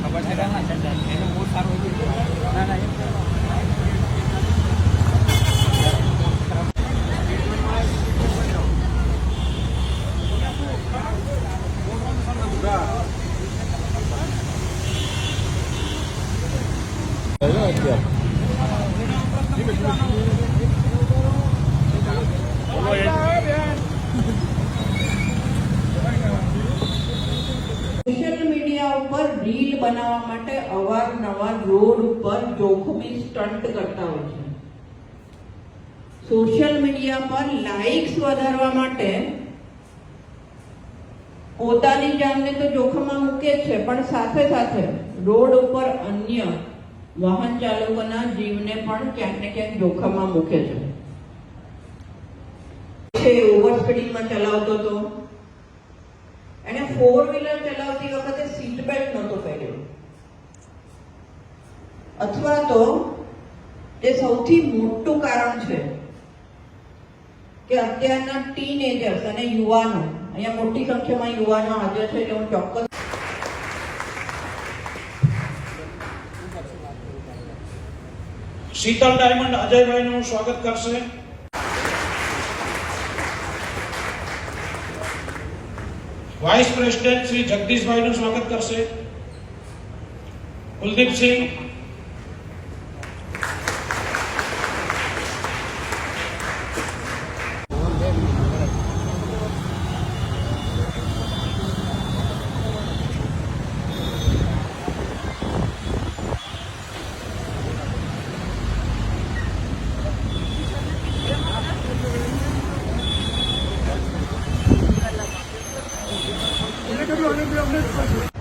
ખબર છે એને બહુ સારું સોશિયલ મીડિયા ઉપર રીલ બનાવવા માટે અવારનવાર રોડ ઉપર જોખમી સ્ટન્ટ કરતા હોય છે. સોશિયલ મીડિયા પર લાઇક્સ વધારવા માટે પોતાની જાનને તો જોખમમાં મૂકે છે, પણ સાથે સાથે રોડ ઉપર અન્ય વાહન ચાલકોના જીવને પણ ક્યાંક ને ક્યાંક જોખમમાં મૂકે છે. ઓવર ચલાવતો હતો એને ફોર વ્હીલર ચલાવતી વખતે સીટ બેલ્ટ નહોતો પહેર્યો. અથવા તો જે સૌથી મોટું કારણ છે કે અત્યારના ટીનેજર્સ અને યુવાનો, અહીંયા મોટી સંખ્યામાં યુવાનો હાજર છે એટલે હું ચોક્કસ શીતલ ડાયમંડ અજયભાઈનું સ્વાગત કરશે વાઇસ પ્રેસિડેન્ટ શ્રી જગદીશભાઈનું સ્વાગત કરશે કુલદીપસિંહ Öyle bir net